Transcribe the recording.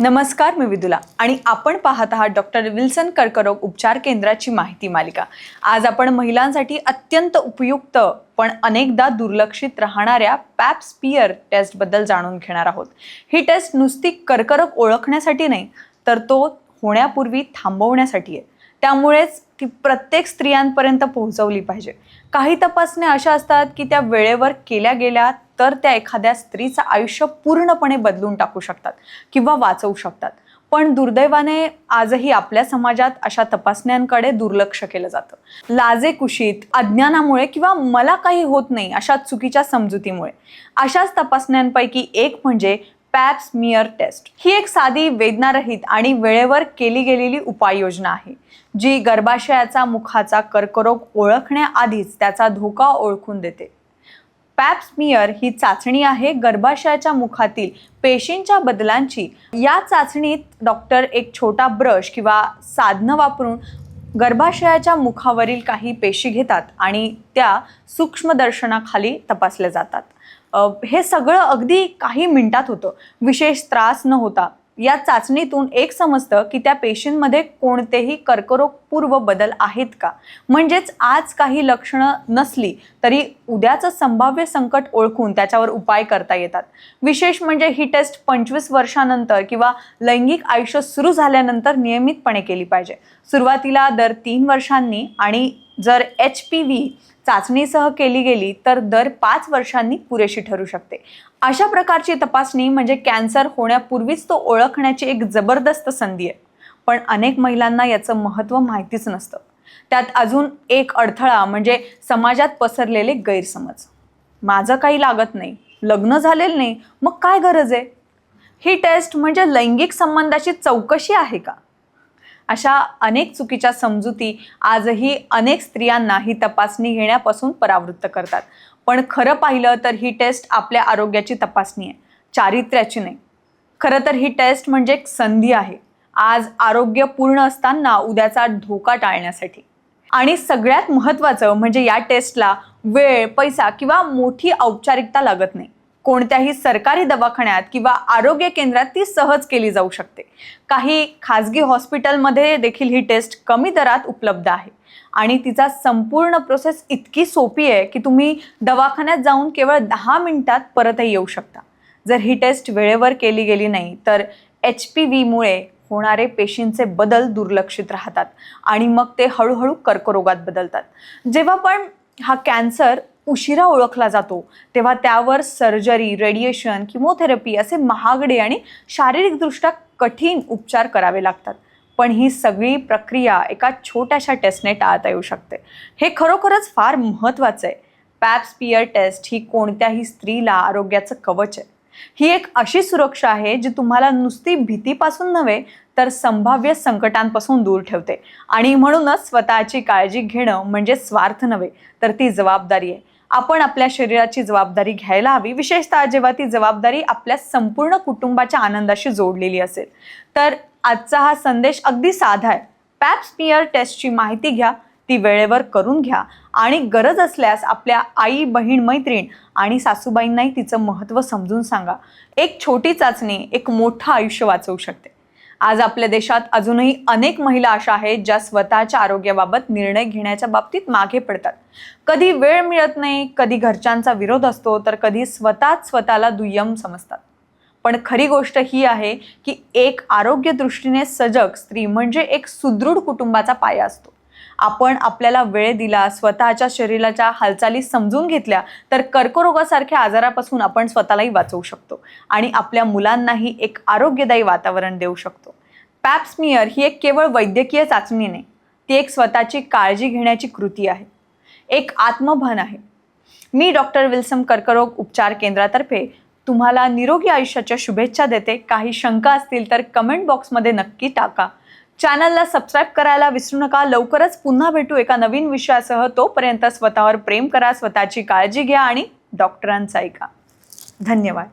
नमस्कार मी विदुला. आणि आपण पाहत आहात डॉक्टर विल्सन कर्करोग उपचार केंद्राची माहिती मालिका. आज आपण महिलांसाठी अत्यंत उपयुक्त पण अनेकदा दुर्लक्षित राहणाऱ्या पॅप्सपियर टेस्टबद्दल जाणून घेणार आहोत. ही टेस्ट नुसती कर्करोग ओळखण्यासाठी नाही तर तो होण्यापूर्वी थांबवण्यासाठी आहे. त्यामुळेच ती प्रत्येक स्त्रियांपर्यंत पोहोचवली पाहिजे. काही तपासण्या अशा असतात की त्या वेळेवर केल्या गेल्या तर त्या एखाद्या स्त्रीचं आयुष्य पूर्णपणे बदलून टाकू शकतात किंवा वाचवू शकतात. पण दुर्दैवाने आजही आपल्या समाजात अशा तपासण्यांकडे दुर्लक्ष केलं जातं. लाजे कुशीत अज्ञानामुळे किंवा मला काही होत नाही अशा चुकीच्या समजुतीमुळे. अशाच तपासण्यांपैकी एक म्हणजे पॅप्स मिअर टेस्ट. ही एक साधी वेदनारहित आणि वेळेवर केली गेलेली उपाययोजना आहे जी गर्भाशयाचा मुखाचा कर्करोग ओळखण्याआधीच त्याचा धोका ओळखून देते. पॅप ही चाचणी आहे गर्भाशयाच्या मुखातील पेशींच्या बदलांची. या चाचणीत डॉक्टर एक छोटा ब्रश किंवा साधनं वापरून गर्भाशयाच्या मुखावरील काही पेशी घेतात आणि त्या सूक्ष्मदर्शनाखाली तपासल्या जातात. हे सगळं अगदी काही मिनिटात होतं. विशेष त्रास न होता. या चाचणीतून एक समजतं की त्या पेशींमध्ये कोणतेही कर्करोगपूर्व बदल आहेत का? म्हणजेच आज काही लक्षणं नसली तरी उद्याचं संभाव्य संकट ओळखून त्याच्यावर उपाय करता येतात. विशेष म्हणजे ही टेस्ट पंचवीस वर्षानंतर किंवा लैंगिक आयुष्य सुरू झाल्यानंतर नियमितपणे केली पाहिजे. सुरुवातीला दर तीन वर्षांनी आणि जर एच पी व्ही चाचणीसह केली गेली तर दर पाच वर्षांनी पुरेशी ठरू शकते. अशा प्रकारची तपासणी म्हणजे कॅन्सर होण्यापूर्वीच तो ओळखण्याची एक जबरदस्त संधी आहे. पण अनेक महिलांना याचं महत्त्व माहितीच नसतं. त्यात अजून एक अडथळा म्हणजे समाजात पसरलेले गैरसमज. माझं काही लागत नाही लग्न झालेलं नाही मग काय गरज आहे? ही टेस्ट म्हणजे लैंगिक संबंधाची चौकशी आहे का? अशा अनेक चुकीच्या समजुती आजही अनेक स्त्रियांना ही तपासणी घेण्यापासून परावृत्त करतात. पण खरं पाहिलं तर ही टेस्ट आपल्या आरोग्याची तपासणी आहे. चारित्र्याची नाही. खरं तर ही टेस्ट म्हणजे एक संधी आहे. आज आरोग्य पूर्ण असताना उद्याचा धोका टाळण्यासाठी. आणि सगळ्यात महत्त्वाचं म्हणजे या टेस्टला वेळ पैसा किंवा मोठी औपचारिकता लागत नाही. कोणत्याही सरकारी दवाखान्यात किंवा आरोग्य केंद्रात ती सहज केली जाऊ शकते. काही खाजगी हॉस्पिटलमध्ये देखील ही टेस्ट कमी दरात उपलब्ध आहे. आणि तिचा संपूर्ण प्रोसेस इतकी सोपी आहे की तुम्ही दवाखान्यात जाऊन केवळ दहा मिनिटात परतही येऊ शकता. जर ही टेस्ट वेळेवर केली गेली नाही तर एच पी व्हीमुळे होणारे पेशींचे बदल दुर्लक्षित राहतात आणि मग ते हळूहळू कर्करोगात बदलतात. जेव्हा पण हा कॅन्सर उशिरा ओळखला जातो. तेव्हा त्यावर सर्जरी रेडिएशन किमोथेरपी असे महागडे आणि शारीरिकदृष्ट्या कठीण उपचार करावे लागतात. पण ही सगळी प्रक्रिया एका छोट्याशा टेस्टने टाळता येऊ शकते. हे खरोखरच फार महत्त्वाचं आहे. पॅप स्पियर टेस्ट ही कोणत्याही स्त्रीला आरोग्याचं कवच आहे. ही एक अशी सुरक्षा आहे जी तुम्हाला नुसती भीतीपासून नव्हे तर संभाव्य संकटांपासून दूर ठेवते. आणि म्हणूनच स्वतःची काळजी घेणं म्हणजे स्वार्थ नव्हे तर ती जबाबदारी आहे. आपण आपल्या शरीराची जबाबदारी घ्यायला हवी. विशेषतः जेव्हा ती जबाबदारी आपल्या संपूर्ण कुटुंबाच्या आनंदाशी जोडलेली असेल. तर आजचा हा संदेश अगदी साधा आहे. पॅप टेस्टची माहिती घ्या ती वेळेवर करून घ्या आणि गरज असल्यास आपल्या आई बहीण मैत्रीण आणि सासूबाईंनाही तिचं महत्त्व समजून सांगा. एक छोटी चाचणी एक मोठं आयुष्य वाचवू शकते. आज आपल्या देशात अजूनही अनेक महिला अशा आहेत ज्या स्वतःच्या आरोग्याबाबत निर्णय घेण्याच्या बाबतीत मागे पडतात. कधी वेळ मिळत नाही कधी घरच्यांचा विरोध असतो तर कधी स्वतःच स्वतःला दुय्यम समजतात. पण खरी गोष्ट ही आहे की एक आरोग्य दृष्टीने सजग स्त्री म्हणजे एक सुदृढ कुटुंबाचा पाया असतो. आपण आपल्याला वेळ दिला स्वतःच्या शरीराच्या हालचाली समजून घेतल्या तर कर्करोगासारख्या आजारापासून आपण स्वतःलाही वाचवू शकतो आणि आपल्या मुलांनाही एक आरोग्यदायी वातावरण देऊ शकतो. पॅप स्मिअर ही एक केवळ वैद्यकीय चाचणी नाही ती एक स्वतःची काळजी घेण्याची कृती आहे. एक आत्मभान आहे. मी डॉक्टर विल्सम कर्करोग उपचार केंद्रातर्फे तुम्हाला निरोगी आयुष्याच्या शुभेच्छा देते. काही शंका असतील तर कमेंट बॉक्समध्ये नक्की टाका. चॅनलला सबस्क्राईब करायला विसरू नका. लवकरच पुन्हा भेटू एका नवीन विषयासह. तोपर्यंत स्वतःवर प्रेम करा स्वतःची काळजी घ्या आणि डॉक्टरांचा ऐका. धन्यवाद.